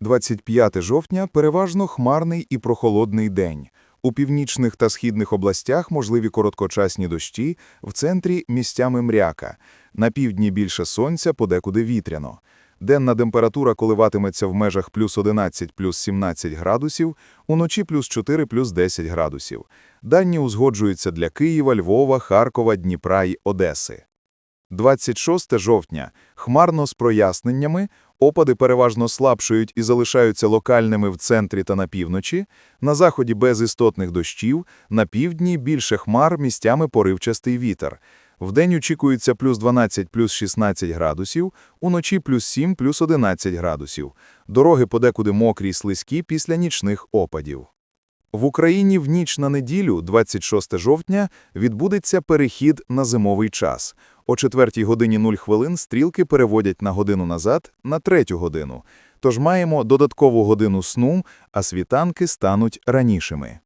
25 жовтня – переважно хмарний і прохолодний день. У північних та східних областях можливі короткочасні дощі, в центрі – місцями мряка. На півдні більше сонця, подекуди вітряно. Денна температура коливатиметься в межах плюс 11, плюс 17 градусів, уночі плюс 4, плюс 10 градусів. Дані узгоджуються для Києва, Львова, Харкова, Дніпра й Одеси. 26 жовтня. Хмарно з проясненнями, опади переважно слабшають і залишаються локальними в центрі та на півночі, на заході без істотних дощів, на півдні більше хмар, місцями поривчастий вітер. Вдень очікується плюс 12, плюс 16 градусів, уночі плюс 7, плюс 11 градусів. Дороги подекуди мокрі й слизькі після нічних опадів. В Україні в ніч на неділю, 26 жовтня, відбудеться перехід на зимовий час. О 4 годині 0 хвилин стрілки переводять на годину назад, на третю годину. Тож маємо додаткову годину сну, а світанки стануть ранішими.